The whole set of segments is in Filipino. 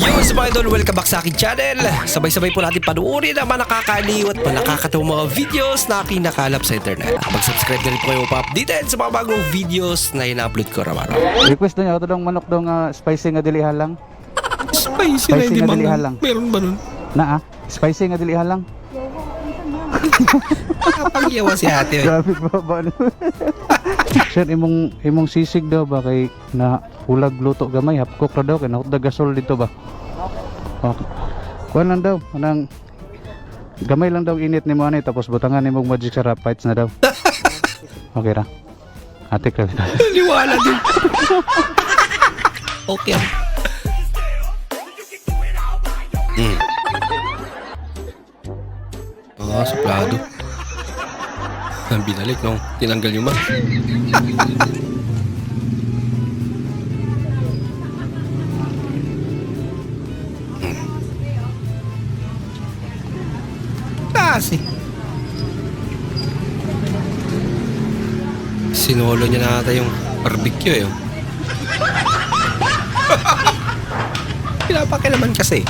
Yo, sa mga idol, welcome back sa aking channel. Sabay-sabay po natin panuorin ang mga nakakaliw at mga videos na kinakalap sa internet. Mag-subscribe na rin po kayo pa-updated sa mga bagong videos na ina-upload ko araw-araw. Request na niya ako dong manok dong ah, spicy nga dili halang. Spicy, na hindi mangang. Meron ba nun? Na ah, spicy nga dili halang. Nakapagyawa si ate. Grabe ba ba ano? Sir, imong imong sisig daw ba kay na ulag luto gamay hapkok ra daw kay naut gasol dito ba? Okay. Kuan lang daw, anang gamay lang daw init ni mo ani tapos butangan nimong magic sarap fights na daw. Okay ra. Ate ka. Liwala din. okay. Hmm. Ah, suplado. Ang binalik, no? Tinanggal yung mask. Kasi. Sinolo niya na ata yung barbecue eh. oh. Pinapakilaman kasi.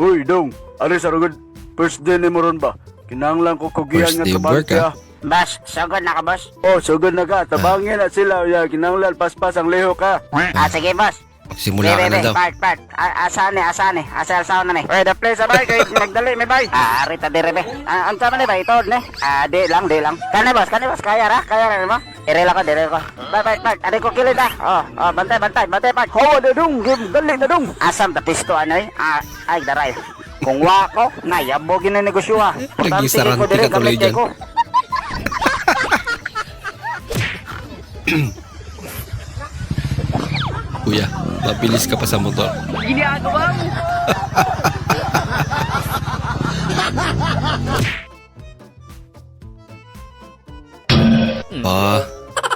Uy, dong, ano sa rugod? First day ni mo ron ba? Kinanglan ko kugihan First nga day of work, siya. ah. Bas, sugod na ka, boss. Oh, sugod na ka. Tabangin na sila. Ya, kinanglan paspas ang leho ka. Ah, sige, boss. Magsimula ka be, na daw. Part. A- Asane, asane. Asal sa na, ne. Uy, the place, abay. Kay nagdali, may bay. Ah, rita dire, be. Ah, ang tama ni bay, ito, ne. Ah, di lang, di lang. Kani, boss, kani, boss. Kaya ra, kaya ra, mo. Dire lang ko, dire ko. Bye, bye, part. Adi ko kilid, ah. Oh, oh, bantay, bantay, bantay. Hawa na dong, gim, dali na dong. Asam, tapisto, ano, eh. Ah, ay, daray. Kung wako, nayabogin na negosyo, ah. Ko, dire, ka tuloy dyan. Kuya, mabilis ka pa sa motor. Ah,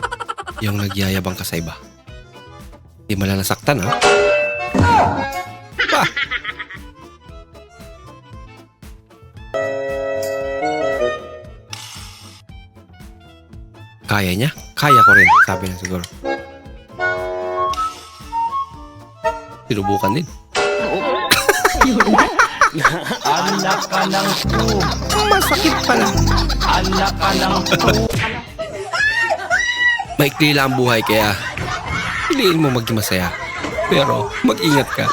yung nagyayabang ka sa iba. Di mo lang nasaktan, ha? Pa! Kaya niya? Kaya ko rin, sabi niya siguro. Sinubukan din. Anak ka ng po, Masakit pala. anak ka ng po. Maikli lang ang buhay kaya piliin mo maging masaya. Pero mag-ingat ka.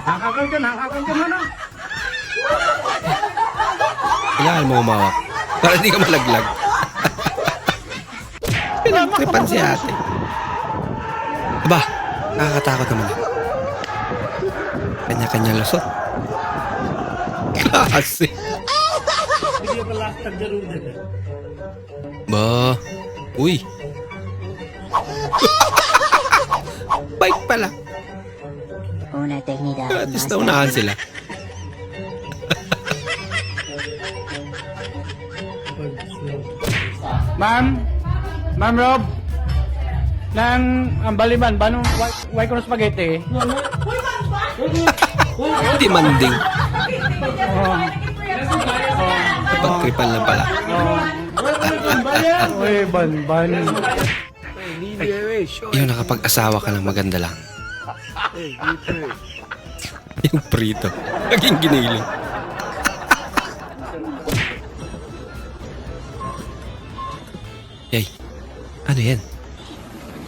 Hakakan ka na, hakakan ka na. Kailangan mo umawak para hindi ka malaglag. Pinagtripan si ate. Aba, nakakatakot naman. Kanya-kanya lusot. Klase. Ba, uy. Bike pala. Una técnica At least naunahan sila. Ma'am, Ma'am Rob, nang ang baliman, banong white ko spaghetti. Hindi manding. Oh, Pagtripan lang pala. Uy, ban, ban. Yung nakapag-asawa ka ng maganda lang. yung prito. Naging giniling. Yay. Ano yan?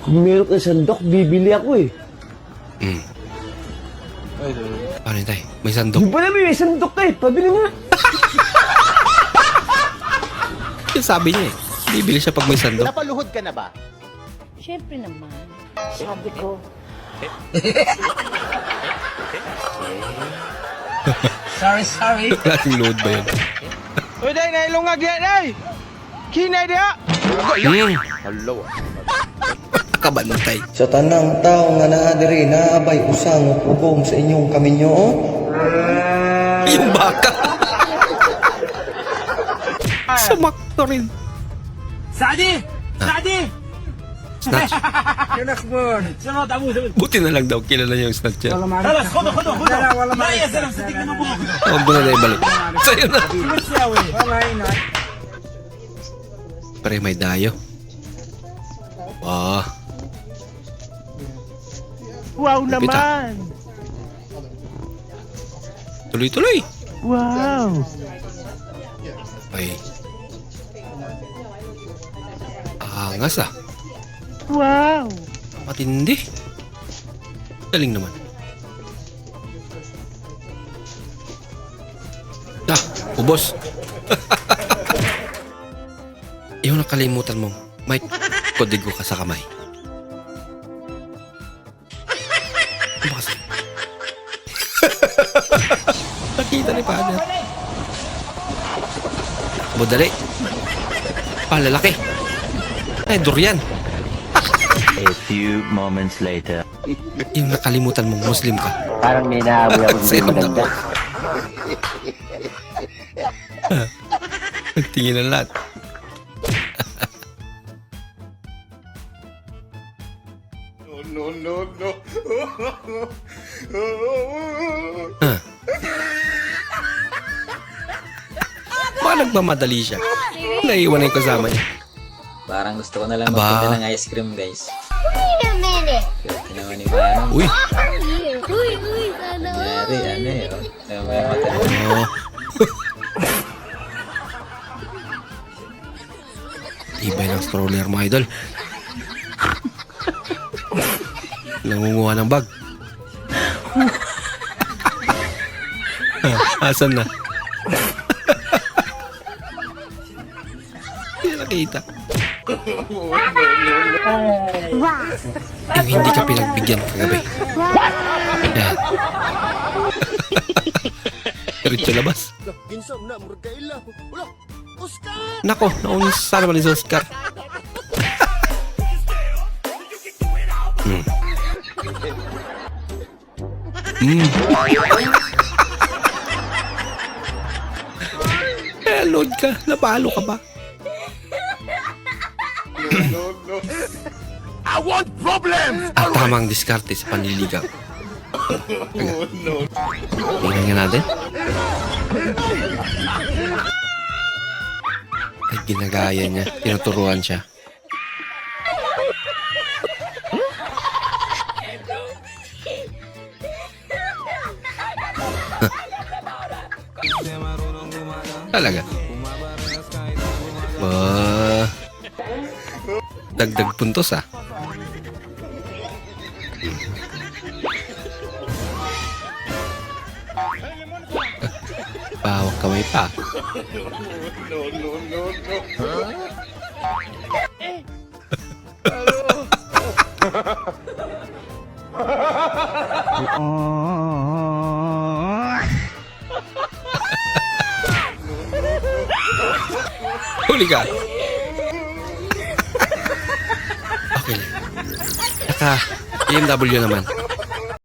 Kung meron ka sandok, bibili ako eh. Hmm. Ano yun tayo? May sandok. Di ba namin may sandok eh? Pabili nga. Yung sabi niya eh. Bibili siya pag may sandok. Napaluhod ka na ba? Siyempre naman. Sabi ko, Sorry, sorry. Klaseng load ba yun? Uy, day, nailungag yan, day! Kinay diha! Hmm. Nakabantay. Sa tanang tao nga naa diri naabay usang ugom sa inyong kaminyo. Yung baka. Sumakto rin. Sadi! Sadi! Snatch. Sunod, amo, sunod. Buti na lang daw kilala niya yung snatcher. Talas, kudo, kudo, kudo. Naya, salam, sa tingnan mo buko. Huwag mo na na ibalik. Sa'yo na. Pre, may dayo. Ah. Wow Lupit, ah. Tuloy-tuloy. Wow! Ay. Angas ah. Wow! Matindi. Galing naman. Ah, ubos. Yung nakalimutan mong may kodigo ka sa kamay. Nakita ni Father. Takbo dali. Palalaki. Ay, durian. A few moments later. Yung nakalimutan mong Muslim ka. Parang may naamoy ako Sa'yo na. Tingin ang lahat. Ah. Baka nagmamadali siya. Naiwan na yung kasama niya. Parang gusto ko na lang Aba. magpunta ng ice cream, guys. Wait a minute. Kaya naman ni Manong. Uy! Uy, uy, sana Nangyari, ano eh. Oh. Kaya may mata. Oh. Ibay ng stroller mga idol. Nangunguha ng bag. Ah, Asan na? Nakita. Yung hindi ka pinagbigyan kagabi. Yan. Diretso labas. Nako, naun sana ba ni Oscar? Hmm. Hmm. Eh, load ka. Napalo ka ba? Problems! Ang tamang diskarte sa panliligaw. Oh, no. Tingnan nga natin. Ay, ginagaya niya. Tinuturuan siya. Talaga. Ba. Dagdag puntos ah. Bawak kamay pa. Huli ka. okay. Naka BMW naman.